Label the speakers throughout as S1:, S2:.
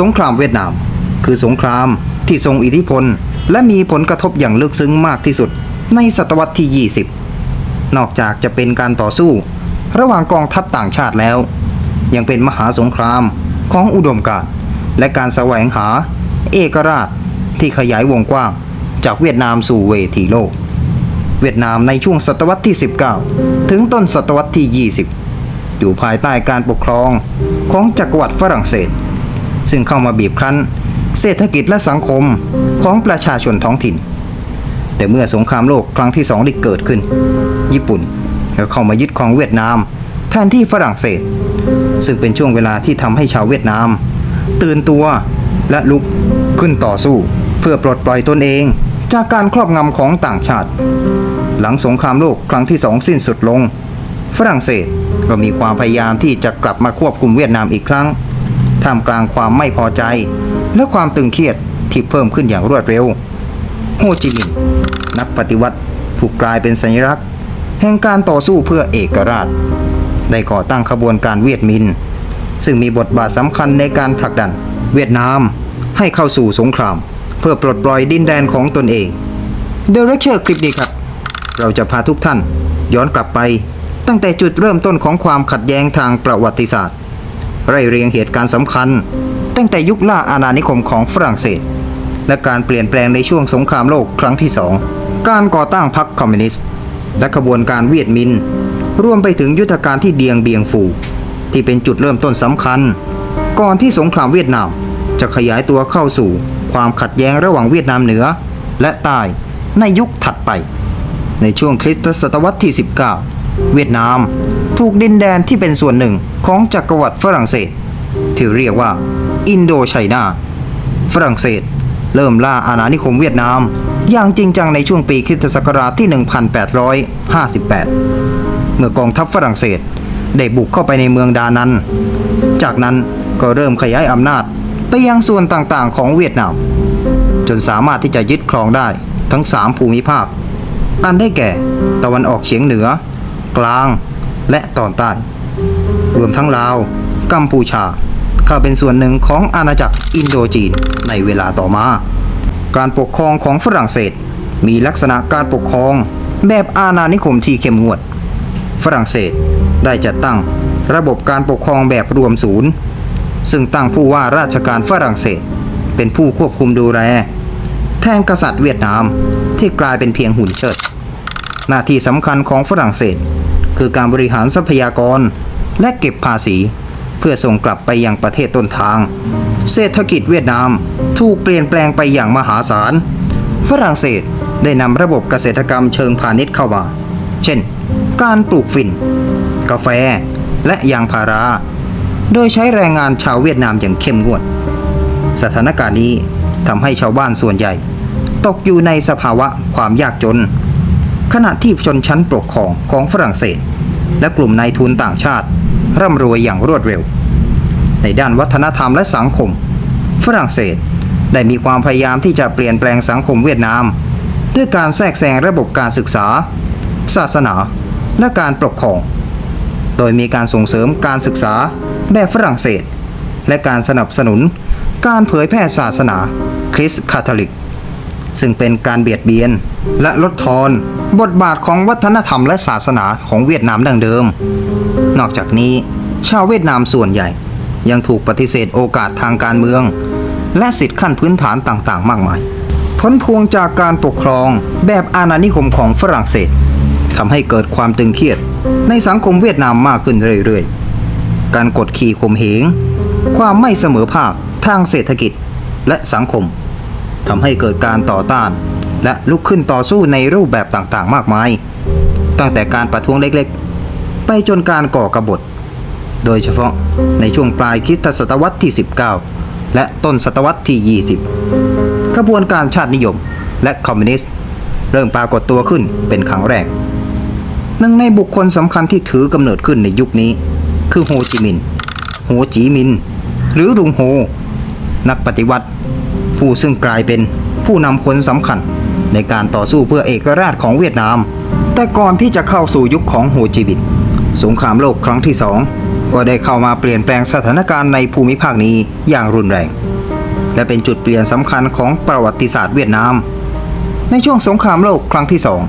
S1: สงครามเวียดนาม คือสงครามที่ทรงอิทธิพล และมีผลกระทบอย่างลึกซึ้งมากที่สุดในศตวรรษที่ 20 นอกจากจะเป็นการต่อสู้ ระหว่างกองทัพต่างชาติแล้ว ยังเป็นมหาสงครามของอุดมการณ์และการแสวงหา เอกราชที่ขยายวงกว้าง จากเวียดนามสู่เวทีโลก เวียดนามในช่วงศตวรรษที่ 19 ถึงต้นศตวรรษที่ 20 อยู่ภายใต้การปกครองของจักรวรรดิฝรั่งเศส ซึ่งเข้ามาบีบคั้น เศรษฐกิจและสังคมของประชาชนท้องถิ่น แต่เมื่อสงครามโลกครั้งที่สองได้เกิดขึ้น ญี่ปุ่นก็เข้ามายึดครองเวียดนามแทนที่ฝรั่งเศส ซึ่งเป็นช่วงเวลาที่ทำให้ชาวเวียดนาม ตื่นตัวและลุกขึ้นต่อสู้ เพื่อปลดปล่อยตนเองจากการครอบงำของต่างชาติ หลังสงครามโลกครั้งที่สองสิ้นสุดลง ฝรั่งเศสก็มีความพยายามที่จะกลับมาควบคุมเวียดนามอีกครั้ง ท่ามกลางความไม่พอใจ และความตึงเครียดที่เพิ่มขึ้นอย่างรวดเร็ว โฮจิมินห์นักปฏิวัติผู้กลายเป็นสัญลักษณ์ แห่งการต่อสู้เพื่อเอกราช ได้ก่อตั้งขบวนการเวียดมิน ซึ่งมีบทบาทสำคัญในการผลักดัน เวียดนามให้เข้าสู่สงคราม เพื่อปลดปล่อยดินแดนของตนเองเดเรคเชอร์คลิปนี้ครับ เราจะพาทุกท่าน ย้อนกลับไปตั้งแต่จุดเริ่มต้นของความขัดแย้งทางประวัติศาสตร์ ไล่เรียงเหตุการณ์สำคัญ ตั้งแต่ยุคล่าอาณานิคมของฝรั่งเศส และการเปลี่ยนแปลงในช่วงสงครามโลกครั้งที่สองการก่อตั้งพรรคคอมมิวนิสต์ และขบวนการเวียดมินรวมไปถึงยุทธการที่เดียงเบียงฟู ที่เป็นจุดเริ่มต้นสำคัญ ก่อนที่สงครามเวียดนามจะขยายตัวเข้าสู่ความขัดแย้งระหว่างเวียดนามเหนือ และใต้ในยุคถัดไป ในช่วงคริสตศตวรรษที่ 19 เวียดนามถูกดินแดนที่เป็นส่วนหนึ่ง ของจักรวรรดิฝรั่งเศส ที่เรียกว่าอินโดไชน่าฝรั่งเศส เริ่มล่าอาณานิคมเวียดนาม อย่างจริงจังในช่วงปีคริสตศักราชที่ 1858 เมื่อกองทัพฝรั่งเศสได้บุกเข้าไปในเมืองดานัน จากนั้นก็เริ่มขยายอำนาจไปยังส่วนต่างๆ ของเวียดนาม จนสามารถที่จะยึดครองได้ทั้ง 3 ภูมิภาค อันได้แก่ ตะวันออกเฉียงเหนือ กลางและตอนใต้ รวมทั้งลาว กัมพูชาเข้าเป็นส่วนหนึ่งของอาณาจักรอินโดจีนในเวลาต่อมา การปกครองของฝรั่งเศส มีลักษณะการปกครองแบบอาณานิคมที่เข้มงวด ฝรั่งเศสได้จัดตั้งระบบการปกครองแบบรวมศูนย์ ซึ่งตั้งผู้ว่าราชการฝรั่งเศส เป็นผู้ควบคุมดูแลแทนกษัตริย์เวียดนามที่กลายเป็นเพียงหุ่นเชิด หน้าที่สำคัญของฝรั่งเศส คือการบริหารทรัพยากร และเก็บภาษี เพื่อส่งกลับไปยังประเทศต้นทาง เศรษฐกิจเวียดนามถูกเปลี่ยนแปลงไปอย่างมหาศาล ฝรั่งเศสได้นำระบบเกษตรกรรมเชิงพาณิชย์เข้ามา เช่น การปลูกฝิ่น กาแฟ และยางพารา โดยใช้แรงงานชาวเวียดนามอย่างเข้มงวด สถานการณ์นี้ทำให้ชาวบ้านส่วนใหญ่ ตกอยู่ในสภาวะความยากจน ขณะที่ชนชั้นปกครองของฝรั่งเศส และกลุ่มนายทุนต่างชาติ ร่ำรวยอย่างรวดเร็ว ในด้านวัฒนธรรมและสังคม ฝรั่งเศสได้มีความพยายามที่จะเปลี่ยนแปลงสังคมเวียดนาม ด้วยการแทรกแซงระบบการศึกษา ศาสนา และการปกครอง โดยมีการส่งเสริมการศึกษาแบบฝรั่งเศส และการสนับสนุนการเผยแพร่ศาสนา คริสต์คาทอลิก ซึ่งเป็นการเบียดเบียน และลดทอนบทบาทของวัฒนธรรมและศาสนาของเวียดนามดังเดิม นอกจากนี้ ชาวเวียดนามส่วนใหญ่ ยังถูกปฏิเสธโอกาสทางการเมือง และสิทธิขั้นพื้นฐานต่างๆ มากมาย ผลพวงจากการปกครองแบบอาณานิคมของฝรั่งเศสทำให้เกิดความตึงเครียด ในสังคมเวียดนามมากขึ้นเรื่อยๆ การกดขี่ข่มเหง ความไม่เสมอภาคทางเศรษฐกิจและสังคมทำให้เกิดการต่อต้าน และลุกขึ้นต่อสู้ในรูปแบบต่างๆ มากมาย ตั้งแต่การประท้วงเล็กๆ ไปจนการก่อกบฏ โดยเฉพาะในช่วงปลายคริสตศตวรรษที่ 19 และต้นศตวรรษที่ 20 กระบวนการชาตินิยมและคอมมิวนิสต์ เริ่มปรากฏตัวขึ้นเป็นครั้งแรก หนึ่งในบุคคลสำคัญที่ถือกำเนิดขึ้นในยุคนี้ คือโฮจิมินห์ โฮจีมินห์ หรือรุงโฮ นักปฏิวัติ ผู้ซึ่งกลายเป็นผู้นำคนสำคัญในการต่อสู้เพื่อเอกราชของเวียดนาม แต่ก่อนที่จะเข้าสู่ยุคของโฮจิมินห์ สงครามโลกครั้งที่สองก็ได้เข้ามาเปลี่ยนแปลงสถานการณ์ในภูมิภาคนี้อย่างรุนแรง และเป็นจุดเปลี่ยนสำคัญของประวัติศาสตร์เวียดนาม ในช่วงสงครามโลกครั้งที่สอง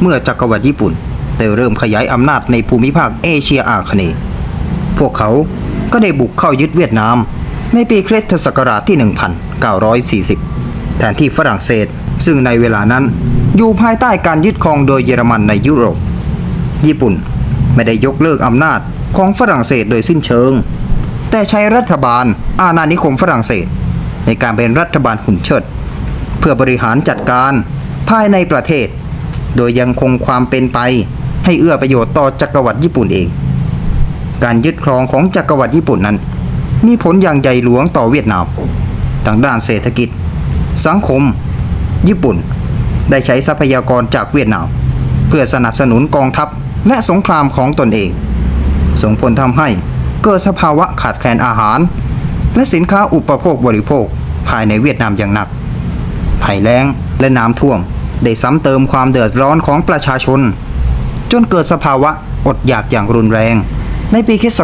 S1: เมื่อจักรวรรดิญี่ปุ่นได้เริ่มขยายอำนาจในภูมิภาคเอเชียอาคเนย์พวกเขาก็ได้บุกเข้ายึดเวียดนาม ในปีคริสตศักราชที่ 1940 แทนที่ฝรั่งเศส ซึ่งในเวลานั้นอยู่ภายใต้การยึดครองโดยเยอรมันในยุโรป ญี่ปุ่น ไม่ได้ยกเลิกอำนาจของฝรั่งเศสโดยสิ้นเชิง แต่ใช้รัฐบาลอาณานิคมฝรั่งเศส ในการเป็นรัฐบาลหุ่นเชิด เพื่อบริหารจัดการภายในประเทศ โดยยังคงความเป็นไปให้เอื้อประโยชน์ต่อจักรวรรดิญี่ปุ่นเอง การยึดครองของจักรวรรดิญี่ปุ่นนั้น มีผลอย่างใหญ่หลวงต่อเวียดนามทางด้านเศรษฐกิจ สังคม ญี่ปุ่น ได้ใช้ทรัพยากรจากเวียดนาม เพื่อสนับสนุนกองทัพ และสงครามของตนเอง ส่งผลทำให้เกิดสภาวะขาดแคลนอาหาร และสินค้าอุปโภคบริโภคภายในเวียดนามอย่างหนัก ภัยแล้งและน้ำท่วม ได้ซ้ำเติมความเดือดร้อนของประชาชน จนเกิดสภาวะอดอยากอย่างรุนแรง ในปีคศ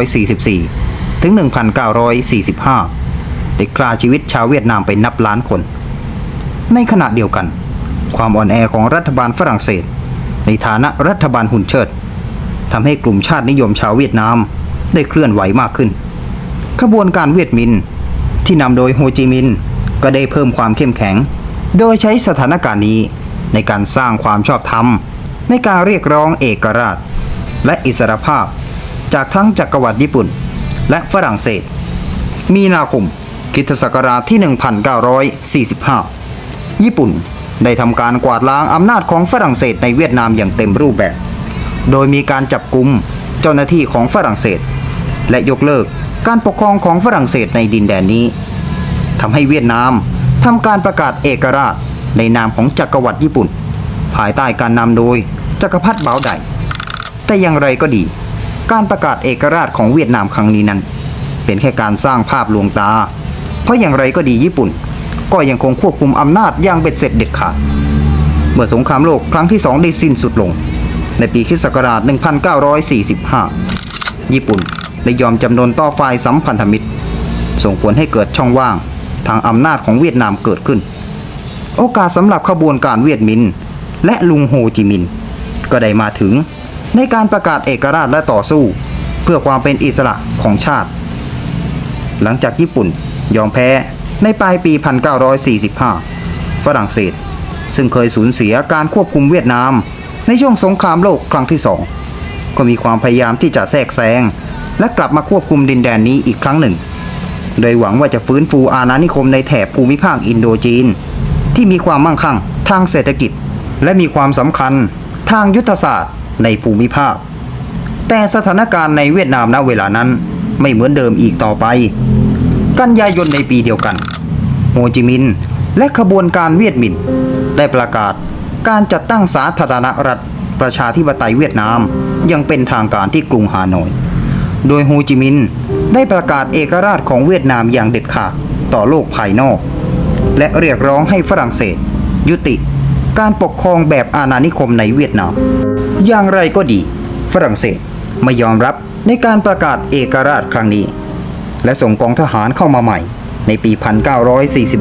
S1: 1944 ถึง 1945 ได้ฆ่าชีวิตชาวเวียดนามไปนับล้านคน ในขณะเดียวกัน ความอ่อนแอของรัฐบาลฝรั่งเศส ฐานะรัฐบาลหุ่นเชิดทำให้กลุ่มชาตินิยมชาวเวียดนามได้เคลื่อนไหวมากขึ้น ขบวนการเวียดมินที่นำโดยโฮจิมินห์ก็ได้เพิ่มความเข้มแข็ง โดยใช้สถานการณ์นี้ในการสร้างความชอบธรรม ในการเรียกร้องเอกราช และอิสรภาพ จากทั้งจักรวรรดิญี่ปุ่น และฝรั่งเศส มีนาคมคริสตศักราชที่ 1945 ญี่ปุ่น ได้ทำการกวาดล้างอำนาจของฝรั่งเศสในเวียดนามอย่างเต็มรูปแบบ โดยมีการจับกุมเจ้าหน้าที่ของฝรั่งเศส และยกเลิกการปกครองของฝรั่งเศสในดินแดนนี้ทำให้เวียดนามทำการประกาศเอกราชในนามของจักรวรรดิญี่ปุ่น ภายใต้การนำโดยจักรพรรดิเบาไดแต่อย่างไรก็ดี การประกาศเอกราชของเวียดนามครั้งนี้นั้น เป็นแค่การสร้างภาพลวงตา เพราะอย่างไรก็ดีญี่ปุ่น ก็ยังคงควบคุมอำนาจอย่างเบ็ดเสร็จเด็ดขาด เมื่อสงครามโลกครั้งที่สองได้สิ้นสุดลง ในปีคศักราช1945 ญี่ปุ่นได้ยอมจำนนต่อฝ่ายสัมพันธมิตร ส่งผลให้เกิดช่องว่างทางอำนาจของเวียดนามเกิดขึ้น โอกาสสำหรับขบวนการเวียดมิน และลุงโฮจิมิน ก็ได้มาถึงในการประกาศเอกราชและต่อสู้ เพื่อความเป็นอิสระของชาติ หลังจากญี่ปุ่นยอมแพ้ ในปลายปี 1945 ฝรั่งเศส ซึ่งเคยสูญเสียการควบคุมเวียดนาม ในช่วงสงครามโลกครั้งที่สองก็มีความพยายามที่จะแทรกแซงและกลับมาควบคุมดินแดนนี้อีกครั้งหนึ่ง โดยหวังว่าจะฟื้นฟูอาณานิคมในแถบภูมิภาคอินโดจีน ที่มีความมั่งคั่งทางเศรษฐกิจ และมีความสำคัญทางยุทธศาสตร์ในภูมิภาค แต่สถานการณ์ในเวียดนามณเวลานั้นไม่เหมือนเดิมอีกต่อไป กันยายนในปีเดียวกัน โฮจิมินห์และขบวนการเวียดมินห์ได้ประกาศการจัดตั้งสาธารณรัฐประชาธิปไตยเวียดนามยังเป็นทางการที่กรุงฮานอย โดยโฮจิมินห์ได้ประกาศเอกราชของเวียดนามอย่างเด็ดขาดต่อโลกภายนอก และเรียกร้องให้ฝรั่งเศส ยุติการปกครองแบบอาณานิคมในเวียดนาม อย่างไรก็ดี ฝรั่งเศสไม่ยอมรับในการประกาศเอกราชครั้งนี้ และส่งกองทหารเข้ามาใหม่ ในปี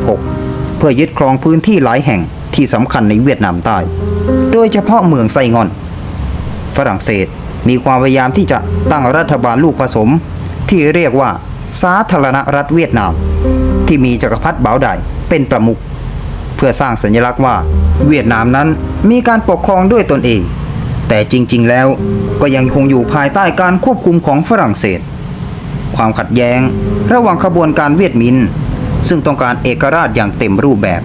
S1: 1946 เพื่อยึดครองพื้นที่หลายแห่งที่สำคัญในเวียดนามใต้ โดยเฉพาะเมืองไซงอน ฝรั่งเศสมีความพยายามที่จะตั้งรัฐบาลลูกผสม ที่เรียกว่าสาธารณรัฐเวียดนาม ที่มีจักรพรรดิเบาไดเป็นประมุขเพื่อสร้างสัญลักษณ์ว่าเวียดนามนั้นมีการปกครองด้วยตนเอง แต่จริงๆแล้วก็ยังคงอยู่ภายใต้การควบคุมของฝรั่งเศส ความขัดแย้ง ระหว่างขบวนการเวียดมิน ซึ่งต้องการเอกราชอย่างเต็มรูปแบบ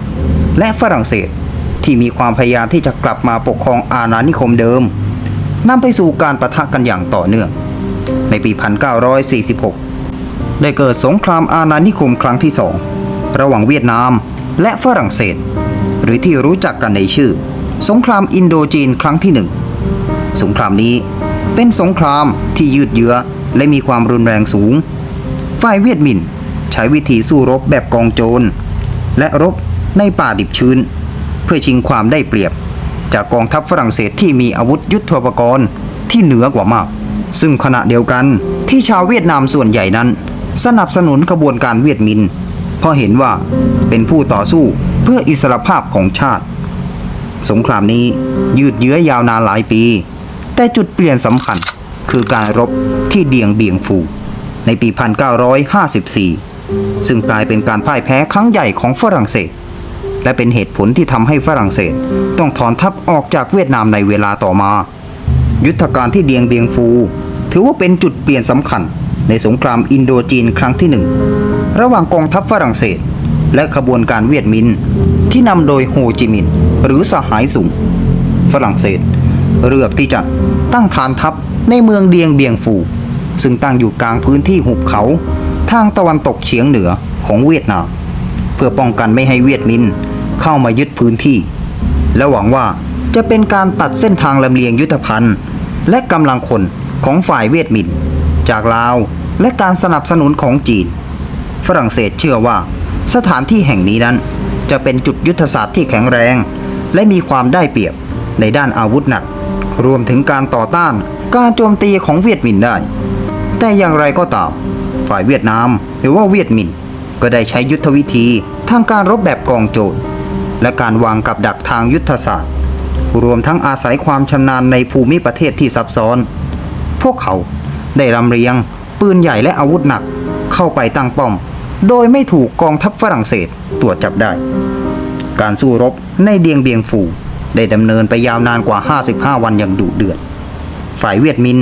S1: และฝรั่งเศสที่มีความพยายามที่จะกลับมาปกครองอาณานิคมเดิมนำไปสู่การประทะกันอย่างต่อเนื่อง ในปี 1946 ได้เกิดสงครามอาณานิคมครั้งที่สองระหว่างเวียดนามและฝรั่งเศส หรือที่รู้จักกันในชื่อ สงครามอินโดจีนครั้งที่หนึ่งสงครามนี้เป็นสงครามที่ยืดเยื้อ และมีความรุนแรงสูง ฝ่ายเวียดมินใช้วิธีสู้รบแบบกองโจร และรบในป่าดิบชื้น เพื่อชิงความได้เปรียบ จากกองทัพฝรั่งเศสที่มีอาวุธยุทโธปกรณ์ที่เหนือกว่ามาก ซึ่งขณะเดียวกันที่ชาวเวียดนามส่วนใหญ่นั้น สนับสนุนกระบวนการเวียดมิน เพราะเห็นว่าเป็นผู้ต่อสู้เพื่ออิสรภาพของชาติ สงครามนี้ยืดเยื้อยาวนานหลายปี แต่จุดเปลี่ยนสำคัญคือการรบ ที่เดียงเบียงฟู ในปี 1954 ซึ่งกลายเป็นการพ่ายแพ้ครั้งใหญ่ของฝรั่งเศส และเป็นเหตุผลที่ทำให้ฝรั่งเศสต้องถอนทัพออกจากเวียดนามในเวลาต่อมา ยุทธการที่เดียงเบียงฟู ถือว่าเป็นจุดเปลี่ยนสำคัญในสงครามอินโดจีนครั้งที่หนึ่งระหว่างกองทัพฝรั่งเศส และขบวนการเวียดมินที่นำโดยโฮจิมินห์หรือสหายสูง ฝรั่งเศส เลือกที่จะตั้งฐานทัพในเมืองเดียงเบียงฟู ซึ่งตั้งอยู่กลางพื้นที่หุบเขา ทางตะวันตกเฉียงเหนือของเวียดนาม เพื่อป้องกันไม่ให้เวียดมินเข้ามายึดพื้นที่ และหวังว่าจะเป็นการตัดเส้นทางลำเลียงยุทธภัณฑ์ และกำลังคนของฝ่ายเวียดมิน จากลาวและการสนับสนุนของจีน ฝรั่งเศสเชื่อว่าสถานที่แห่งนี้นั้น จะเป็นจุดยุทธศาสตร์ที่แข็งแรง และมีความได้เปรียบในด้านอาวุธหนัก รวมถึงการต่อต้านการโจมตีของเวียดมินได้ แต่อย่างไรก็ตาม ฝ่ายเวียดนามหรือว่าเวียดมิน ก็ได้ใช้ยุทธวิธีทางการรบแบบกองโจรและการวางกับดักทางยุทธศาสตร์ รวมทั้งอาศัยความชำนาญในภูมิประเทศที่ซับซ้อน พวกเขาได้ลำเลียง ปืนใหญ่และอาวุธหนักเข้าไปตั้งป้อม โดยไม่ถูกกองทัพฝรั่งเศสตรวจจับได้ การสู้รบในเดียงเบียงฟูได้ดำเนินไปยาวนานกว่า 55 วันอย่างดุเดือด ฝ่ายเวียดมิน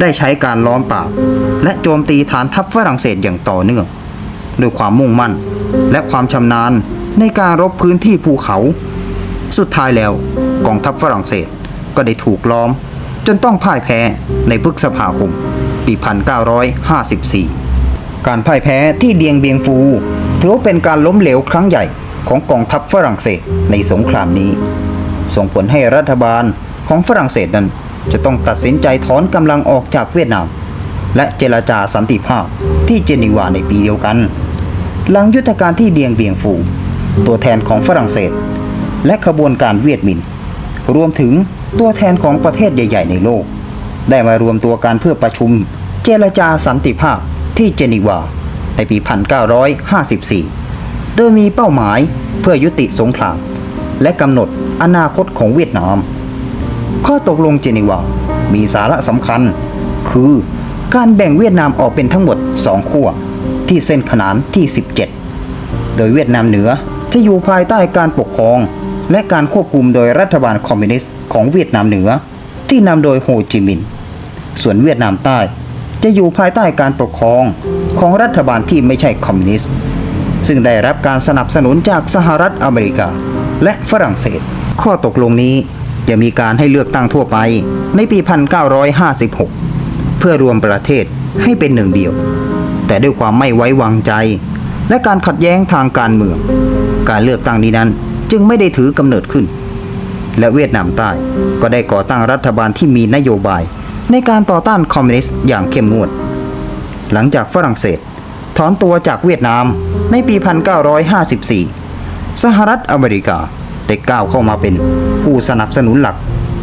S1: ได้ใช้การล้อมปราบและโจมตีฐานทัพฝรั่งเศสอย่างต่อเนื่องด้วยความมุ่งมั่น และความชำนาญในการรบพื้นที่ภูเขา สุดท้ายแล้วกองทัพฝรั่งเศสก็ได้ถูกล้อม จนต้องพ่ายแพ้ในพฤษภาคมปี 1954 การพ่ายแพ้ที่เดียงเบียงฟู ถือว่าเป็นการล้มเหลวครั้งใหญ่ของกองทัพฝรั่งเศสในสงครามนี้ ส่งผลให้รัฐบาลของฝรั่งเศสนั้น จะต้องตัดสินใจถอนกำลังออกจากเวียดนาม และเจรจาสันติภาพที่เจนีวาในปีเดียวกัน หลังยุทธการที่เดียงเบียงฟู ตัวแทนของฝรั่งเศส และขบวนการเวียดมิน รวมถึงตัวแทนของประเทศใหญ่ ๆ ในโลก ได้มารวมตัวกันเพื่อประชุม เจรจาสันติภาพที่เจนีวา ในปี 1954 โดยมีเป้าหมายเพื่อยุติสงคราม และกำหนดอนาคตของเวียดนาม ข้อตกลงเจนีวา มีสาระสำคัญ คือการแบ่งเวียดนามออกเป็นทั้งหมดสองขั้วที่เส้นขนานที่ 17 โดยเวียดนามเหนือจะอยู่ภายใต้การปกครอง และการควบคุมโดยรัฐบาลคอมมิวนิสต์ของเวียดนามเหนือ ที่นำโดยโฮจิมินห์ส่วนเวียดนามใต้จะอยู่ภายใต้การปกครองของรัฐบาลที่ไม่ใช่คอมมิวนิสต์ ซึ่งได้รับการสนับสนุนจากสหรัฐอเมริกา และฝรั่งเศส ข้อตกลงนี้ จะมีการให้เลือกตั้งทั่วไปในปี 1956 เพื่อรวมประเทศให้เป็นหนึ่งเดียว แต่ด้วยความไม่ไว้วางใจ และการขัดแย้งทางการเมือง การเลือกตั้งนี้นั้นจึงไม่ได้ถือกำเนิดขึ้น และเวียดนามใต้ก็ได้ก่อตั้งรัฐบาลที่มีนโยบาย ในการต่อต้านคอมมิวนิสต์อย่างเข้มงวด หลังจากฝรั่งเศสถอนตัวจากเวียดนามในปี 1954 สหรัฐอเมริกา ได้ก้าวเข้ามาเป็น ผู้สนับสนุนหลัก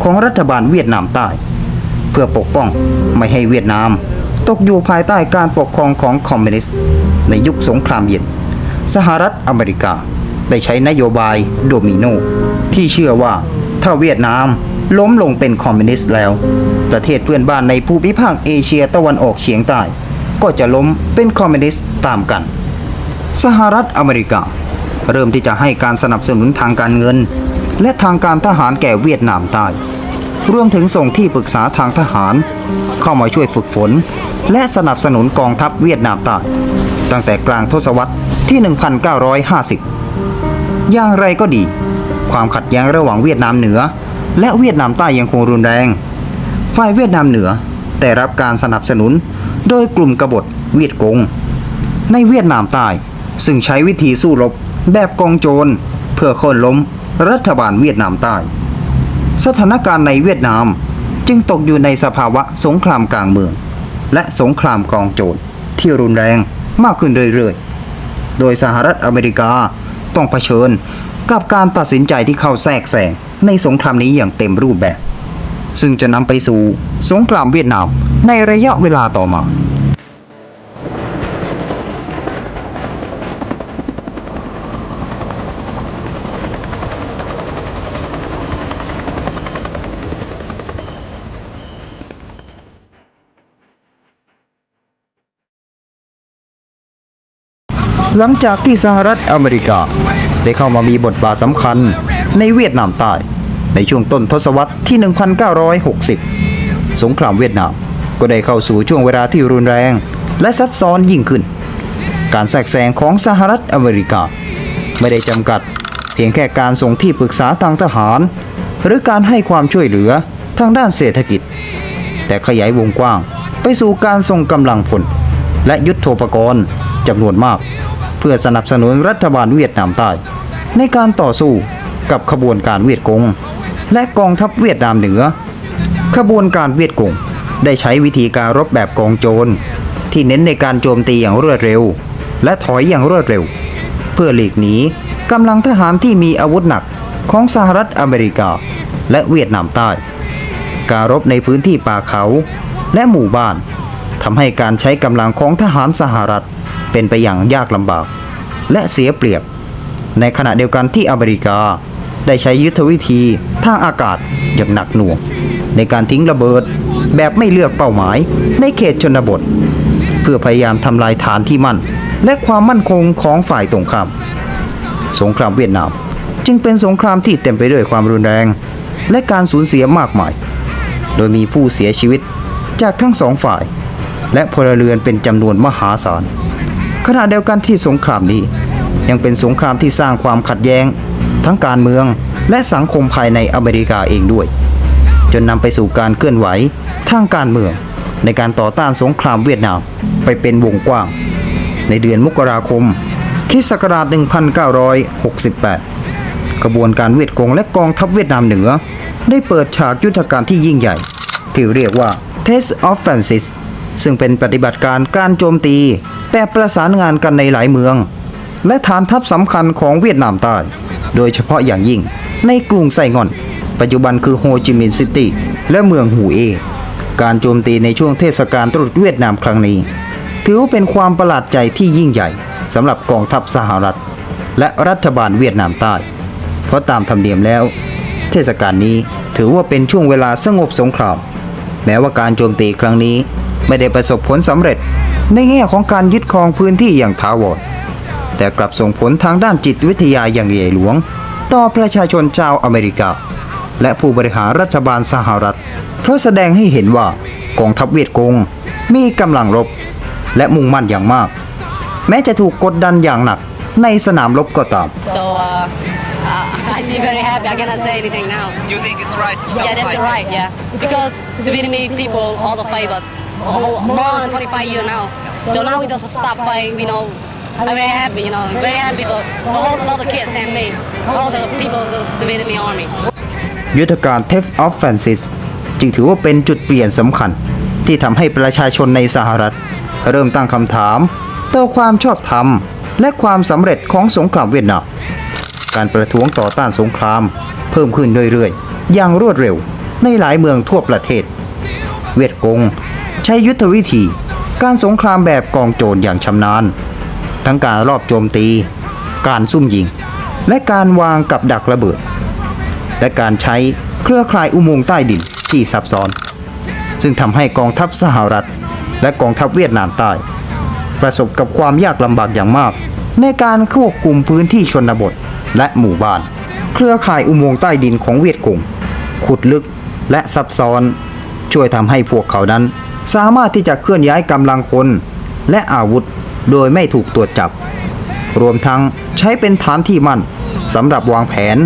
S1: ของรัฐบาลเวียดนามใต้ เพื่อปกป้องไม่ให้เวียดนาม ตกอยู่ภายใต้การปกครองของคอมมิวนิสต์ในยุคสงครามเย็น สหรัฐอเมริกาได้ใช้นโยบายโดมิโนที่เชื่อว่าถ้าเวียดนามล้มลงเป็นคอมมิวนิสต์แล้ว ประเทศเพื่อนบ้านในภูมิภาคเอเชียตะวันออกเฉียงใต้ ก็จะล้มเป็นคอมมิวนิสต์ตามกัน สหรัฐอเมริกา เริ่มที่จะให้การสนับสนุนทางการเงิน และทางการทหารแก่เวียดนามใต้รวมถึงส่งที่ปรึกษาทางทหาร เข้ามาช่วยฝึกฝน และสนับสนุนกองทัพเวียดนามใต้ตั้งแต่กลางทศวรรษที่ 1950 อย่างไรก็ดี ความขัดแย้งระหว่างเวียดนามเหนือ และเวียดนามใต้ยังคงรุนแรง ฝ่ายเวียดนามเหนือได้รับการสนับสนุนโดยกลุ่มกบฏเวียดกง ในเวียดนามใต้ซึ่งใช้วิธีสู้รบ แบบกองโจร เพื่อโค่นล้มรัฐบาลเวียดนามใต้ สถานการณ์ในเวียดนามจึงตกอยู่ในสภาวะสงครามกลางเมือง และสงครามกองโจรที่รุนแรงมากขึ้นเรื่อยๆ โดยสหรัฐอเมริกาต้องเผชิญกับการตัดสินใจที่เข้าแทรกแซงในสงครามนี้อย่างเต็มรูปแบบ ซึ่งจะนำไปสู่สงครามเวียดนามในระยะเวลาต่อมา หลังจากที่สหรัฐอเมริกา ได้เข้ามามีบทบาทสำคัญในเวียดนามใต้ในช่วงต้นทศวรรษที่ 1960 สงครามเวียดนาม ก็ได้เข้าสู่ช่วงเวลาที่รุนแรง และซับซ้อนยิ่งขึ้น การแทรกแซงของสหรัฐอเมริกา ไม่ได้จำกัด เพียงแค่การส่งที่ปรึกษาทางทหาร หรือการให้ความช่วยเหลือทางด้านเศรษฐกิจ แต่ขยายวงกว้างไปสู่การส่งกำลังพลและยุทโธปกรณ์จำนวนมาก เพื่อสนับสนุนรัฐบาลเวียดนามใต้ ในการต่อสู้กับขบวนการเวียดกง และกองทัพเวียดนามเหนือ ขบวนการเวียดกงได้ใช้วิธีการรบแบบกองโจร ที่เน้นในการโจมตีอย่างรวดเร็ว และถอยอย่างรวดเร็ว เพื่อหลีกหนีกำลังทหารที่มีอาวุธหนักของสหรัฐอเมริกา และเวียดนามใต้ การรบในพื้นที่ป่าเขา และหมู่บ้านทำให้การใช้กำลังของทหารสหรัฐ เป็นไปอย่างยากลำบาก และเสียเปรียบ ในขณะเดียวกันที่อเมริกาได้ใช้ยุทธวิธีทางอากาศอย่างหนักหน่วง ในการทิ้งระเบิดแบบไม่เลือกเป้าหมายในเขตชนบท เพื่อพยายามทำลายฐานที่มั่น และความมั่นคงของฝ่ายตรงข้าม สงครามเวียดนาม จึงเป็นสงครามที่เต็มไปด้วยความรุนแรง และการสูญเสียมากมาย โดยมีผู้เสียชีวิตจากทั้งสองฝ่าย และพลเรือนเป็นจำนวนมหาศาล ขณะเดียวกันที่สงครามนี้ ยังเป็นสงครามที่สร้างความขัดแย้ง ทั้งการเมืองและสังคมภายในอเมริกาเองด้วย จนนำไปสู่การเคลื่อนไหวทางการเมือง ในการต่อต้านสงครามเวียดนามไปเป็นวงกว้าง ในเดือนมกราคมคิศักราช 1968 กระบวนการเวียดกงและกองทัพเวียดนามเหนือ ได้เปิดฉากยุทธการที่ยิ่งใหญ่ ที่เรียกว่า Test of Francis ซึ่งเป็นปฏิบัติการการโจมตี แบบประสานงานกันในหลายเมือง และฐานทัพสำคัญของเวียดนามใต้ โดยเฉพาะอย่างยิ่งในกรุงไซงอน ปัจจุบันคือโฮจิมินห์ซิตี้และเมืองหูเอ การโจมตีในช่วงเทศกาลตรุษเวียดนามครั้งนี้ ถือว่าเป็นความประหลาดใจที่ยิ่งใหญ่สำหรับกองทัพสหรัฐ และรัฐบาลเวียดนามใต้ เพราะตามธรรมเนียมแล้ว เทศกาลนี้ถือว่าเป็นช่วงเวลาสงบสงคราม แม้ว่าการโจมตีครั้งนี้ไม่ได้ประสบผลสำเร็จ ในแง่ของการยึดครองพื้นที่อย่างถาวรแต่กลับส่งผลทางด้านจิตวิทยาอย่างใหญ่หลวง ต่อประชาชนชาวอเมริกา และผู้บริหารรัฐบาลสหรัฐ เพราะแสดงให้เห็นว่ากองทัพเวียดกงมีกำลังรบ และมุ่งมั่นอย่างมาก แม้จะถูกกดดันอย่างหนักในสนามรบก็ตาม
S2: So uh, uh, I see very happy. I cannot say anything now.
S3: You think it's right to stop
S2: Yeah, that's
S3: fighting?
S2: right. Yeah, because the Vietnamese people all the fight, but oh, more than 25 years now. So now we don't stop fighting. You know, I'm very happy. You know, very happy for all, all the kids and me, all the people, the, the Vietnamese army.
S1: ยุทธการ t e f t of Francis จึงถือว่าเป็นจุดเปลี่ยนสำคัญ ที่ทำให้ประชาชนในสหรัฐ เริ่มตั้งคำถามต่อความชอบธรรม และความสำเร็จของสงครามเวียดนาม การประท้วงต่อต้านสงคราม เพิ่มขึ้นเรื่อยๆ อย่างรวดเร็วในหลายเมืองทั่วประเทศ เวียดกง ช้ยุทธวิธี การสงครามแบบกองโจรอย่างชำนาญ ทั้งการรอบโจมตี การซุ่มยิง และการวางกับดักระเบิด และการใช้เครือข่ายอุโมงค์ใต้ดินที่ซับซ้อน ซึ่งทำให้กองทัพสหรัฐ และกองทัพเวียดนามใต้ ประสบกับความยากลำบากอย่างมาก ในการควบคุมพื้นที่ชนบทและหมู่บ้าน เครือข่ายอุโมงค์ใต้ดินของเวียดกงขุดลึกและซับซ้อน ช่วยทำให้พวกเขานั้น สามารถที่จะเคลื่อนย้ายกำลังคน และอาวุธโดยไม่ถูกตรวจจับ รวมทั้งใช้เป็นฐานที่มั่นสำหรับวางแผน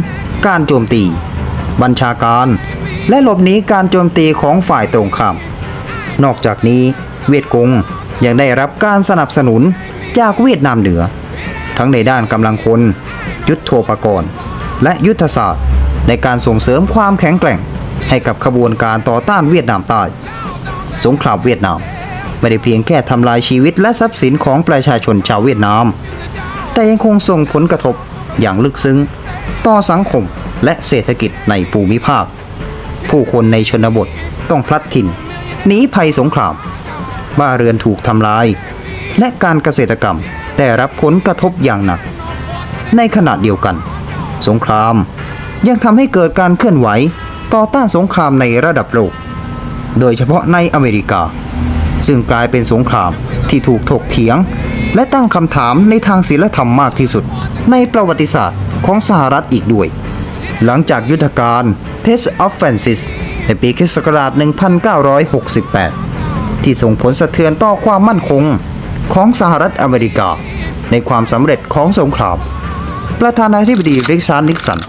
S1: การโจมตี บัญชาการ และหลบหนีการโจมตีของฝ่ายตรงข้าม นอกจากนี้เวียดกงยังได้รับการสนับสนุนจากเวียดนามเหนือ ทั้งในด้านกำลังคน ยุทธโธปกรณ์ และยุทธศาสตร์ ในการส่งเสริมความแข็งแกร่งให้กับขบวนการต่อต้านเวียดนามใต้ สงครามเวียดนาม ไม่ได้เพียงแค่ทำลายชีวิตและทรัพย์สินของประชาชนชาวเวียดนาม แต่ยังคงส่งผลกระทบอย่างลึกซึ้ง ต่อสังคมและเศรษฐกิจในภูมิภาค ผู้คนในชนบทต้องพลัดถิ่นหนีภัยสงครามบ้านเรือนถูกทำลาย และการเกษตรกรรมได้รับผลกระทบอย่างหนัก ในขณะเดียวกัน สงครามยังทำให้เกิดการเคลื่อนไหวต่อต้านสงครามในระดับโลก โดยเฉพาะในอเมริกา ซึ่งกลายเป็นสงครามที่ถูกถกเถียง และตั้งคำถามในทางศีลธรรมมากที่สุด ในประวัติศาสตร์ของสหรัฐอีกด้วย หลังจากยุทธการ Test of Francis ในปีคศ1968 ที่ส่งผลสะเทือนต่อความมั่นคงของสหรัฐอเมริกา ในความสำเร็จของสงคราม ประธานาธิบดีริชาร์ดนิกสัน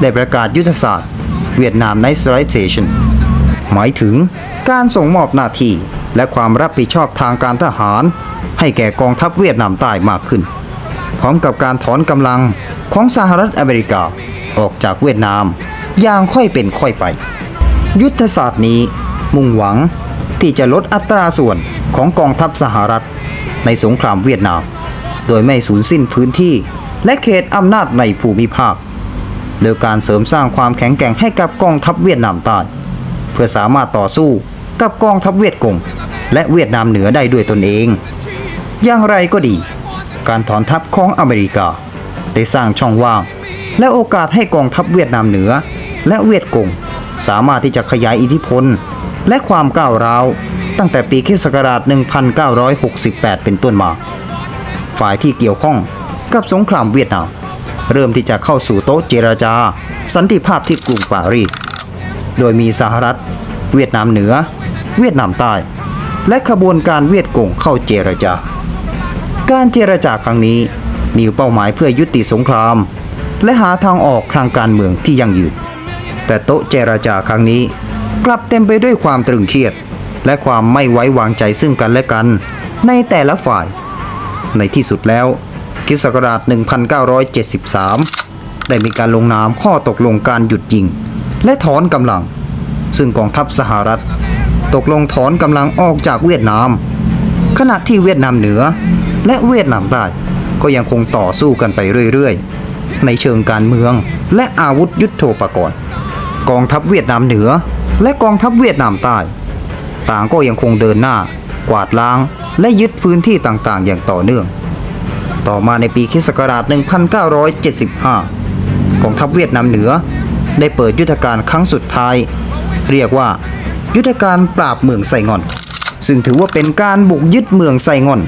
S1: ได้ประกาศยุทธศาสตร์เวียดนาม n i t i z a t i o n หมายถึงการส่งมอบหน้าที่และความรับผิดชอบทางการทหาร ให้แก่กองทัพเวียดนามใต้มากขึ้น พร้อมกับการถอนกำลังของสหรัฐอเมริกาออกจากเวียดนามอย่างค่อยเป็นค่อยไป ยุทธศาสตร์นี้มุ่งหวังที่จะลดอัตราส่วนของกองทัพสหรัฐ ในสงครามเวียดนาม โดยไม่สูญสิ้นพื้นที่และเขตอำนาจในภูมิภาค โดยการเสริมสร้างความแข็งแกร่งให้กับกองทัพเวียดนามใต้ พื่อสามารถต่อสู้กับกองทัพเวียดกงและเวียดนามเหนือได้ด้วยตนเอง อย่างไรก็ดี การถอนทัพของอเมริกา ได้สร้างช่องว่าง และโอกาสให้กองทัพเวียดนามเหนือ และเวียดกงสามารถที่จะขยายอิทธิพล และความก้าวร้าว ตั้งแต่ปีคศ1968 เป็นต้นมา ฝ่ายที่เกี่ยวข้องกับสงครามเวียดนาม เริ่มที่จะเข้าสู่โต๊ะเจรจา สันติภาพที่กรุงปารีส โดยมีสหรัฐ เวียดนามเหนือ เวียดนามใต้ และขบวนการเวียดกงเข้าเจรจา การเจรจาครั้งนี้มีเป้าหมายเพื่อยุติสงคราม และหาทางออกทางการเมืองที่ยั่งยืน แต่โต๊ะเจรจาครั้งนี้กลับเต็มไปด้วยความตรึงเครียด และความไม่ไว้วางใจซึ่งกันและกันในแต่ละฝ่าย ในที่สุดแล้วคิสต์ศักราช 1973 ได้มีการลงนามข้อตกลงการหยุดยิง และถอนกำลัง ซึ่งกองทัพสหรัฐ ตกลงถอนกำลังออกจากเวียดนาม ขณะที่เวียดนามเหนือ และเวียดนามใต้ก็ยังคงต่อสู้กันไปเรื่อยๆ ในเชิงการเมืองและอาวุธยุโทโธปกรณ์กองทัพเวียดนามเหนือ และกองทัพเวียดนามใต้ ต่างก็ยังคงเดินหน้า กวาดล้าง และยึดพื้นที่ต่างๆ อย่างต่อเนื่อง ต่อมาในปีคศ1975 กองทัพเวียดนามเหนือ ได้เปิดยุทธการครั้งสุดท้าย เรียกว่า ยุทธการปราบเมืองไซงอน ซึ่งถือว่าเป็นการบุกยึดเมืองไซงอน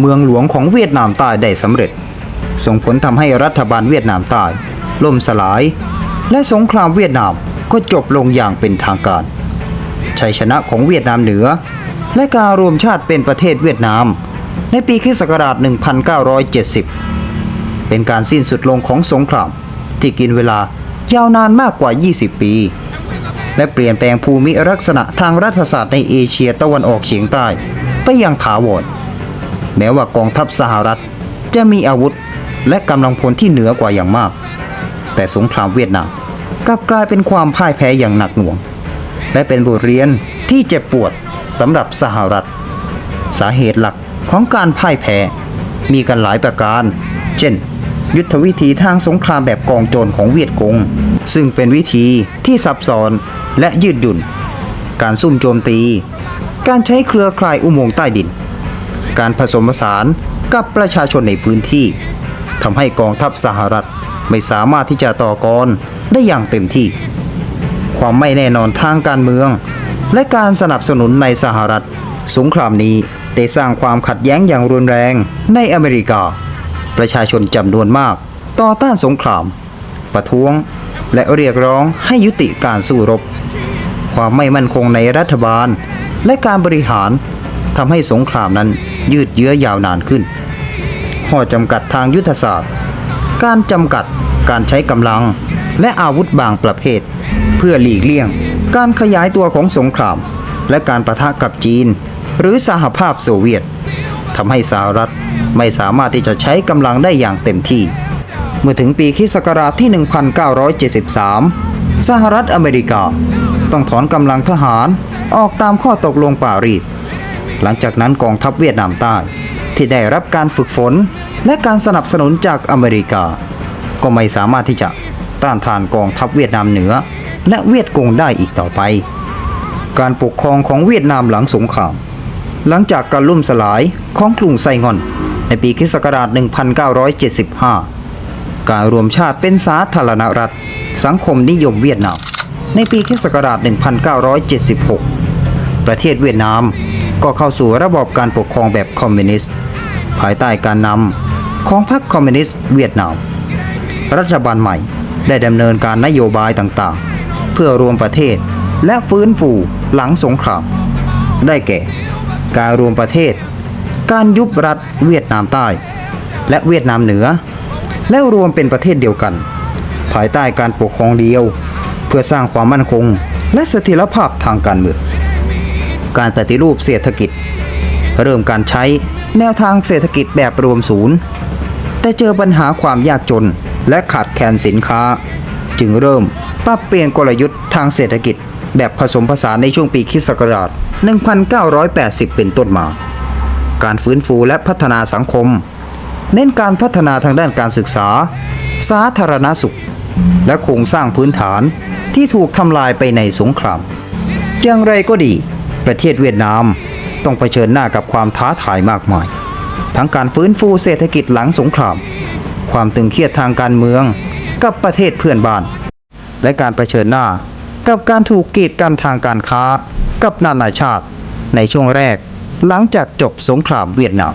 S1: เมืองหลวงของเวียดนามใต้ได้สำเร็จ ส่งผลทำให้รัฐบาลเวียดนามใต้ล่มสลาย และสงครามเวียดนามก็จบลงอย่างเป็นทางการชัยชนะของเวียดนามเหนือ และการรวมชาติเป็นประเทศเวียดนาม ในปีคศ1970 เป็นการสิ้นสุดลงของสงครามที่กินเวลา ยาวนานมากกว่า 20 ปี และเปลี่ยนแปลงภูมิลักษณะทางรัฐศาสตร์ในเอเชียตะวันออกเฉียงใต้ ไปอย่างถาวรแม้ว่ากองทัพสหรัฐจะมีอาวุธและกำลังพลที่เหนือกว่าอย่างมาก แต่สงครามเวียดนามกลับกลายเป็นความพ่ายแพ้อย่างหนักหน่วง และเป็นบทเรียนที่เจ็บปวดสำหรับสหรัฐ สาเหตุหลักของการพ่ายแพ้มีกันหลายประการ เช่น ยุทธวิธีทางสงครามแบบกองโจรของเวียดกง ซึ่งเป็นวิธีที่ซับซ้อนและยืดหยุ่น การซุ่มโจมตี การใช้เครือข่ายอุโมงค์ใต้ดิน การผสมผสานกับประชาชนในพื้นที่ทำให้กองทัพสหรัฐไม่สามารถที่จะต่อกรได้อย่างเต็มที่ ความไม่แน่นอนทางการเมือง และการสนับสนุนในสหรัฐ สงครามนี้ได้สร้างความขัดแย้งอย่างรุนแรงในอเมริกา ประชาชนจำนวนมาก ต่อต้านสงคราม ประท้วง และเรียกร้องให้ยุติการสู้รบ ความไม่มั่นคงในรัฐบาล และการบริหารทำให้สงครามนั้นยืดเยื้อยาวนานขึ้น ข้อจำกัดทางยุทธศาสตร์ การจำกัดการใช้กำลังและอาวุธบางประเภท เพื่อหลีกเลี่ยง การขยายตัวของสงคราม และการประทะกับจีน หรือสหภาพโซเวียตทำให้สหรัฐ ไม่สามารถที่จะใช้กำลังได้อย่างเต็มที่ เมื่อถึงปีคริศักราชที่ 1973 สหรัฐอเมริกา ต้องถอนกำลังทหารออกตามข้อตกลงปารีสหลังจากนั้นกองทัพเวียดนามใต้ ที่ได้รับการฝึกฝนและการสนับสนุนจากอเมริกา ก็ไม่สามารถที่จะต้านทานกองทัพเวียดนามเหนือ และเวียดกงได้อีกต่อไป การปกครองของเวียดนามหลังสงคราม หลังจากการล่มสลายของกรุงไซงอน ในปีคิศกราช1975 การรวมชาติเป็นสาธารณรัฐ สังคมนิยมเวียดนาม ในปีคิศกราช1976 ประเทศเวียดนามก็เข้าสู่ระบอบการปกครองแบบคอมมิวนิสต์ ภายใต้การนำของพรรคคอมมิวนิสต์เวียดนาม รัฐบาลใหม่ได้ดำเนินการนโยบายต่างๆ เพื่อรวมประเทศและฟื้นฟูหลังสงคราม ได้แก่ การรวมประเทศ การยุบรัฐเวียดนามใต้ และเวียดนามเหนือ แล้วรวมเป็นประเทศเดียวกัน ภายใต้การปกครองเดียว เพื่อสร้างความมั่นคง และเสถียรภาพทางการเมืองการปฏิรูปเศรษฐกิจ เริ่มการใช้แนวทางเศรษฐกิจแบบรวมศูนย์ แต่เจอปัญหาความยากจนและขาดแคลนสินค้า จึงเริ่มปรับเปลี่ยนกลยุทธ์ทางเศรษฐกิจแบบผสมผสานในช่วงปีคิศักราช 1980 เป็นต้นมา การฟื้นฟูและพัฒนาสังคม เน้นการพัฒนาทางด้านการศึกษา สาธารณสุข และโครงสร้างพื้นฐานที่ถูกทำลายไปในสงคราม อย่างไรก็ดี ประเทศเวียดนามต้องเผชิญหน้ากับความท้าทายมากมาย ทั้งการฟื้นฟูเศรษฐกิจหลังสงคราม ความตึงเครียดทางการเมืองกับประเทศเพื่อนบ้าน และการเผชิญหน้ากับการถูกกีดกันทางการค้ากับนานาชาติ ในช่วงแรก หลังจากจบสงครามเวียดนาม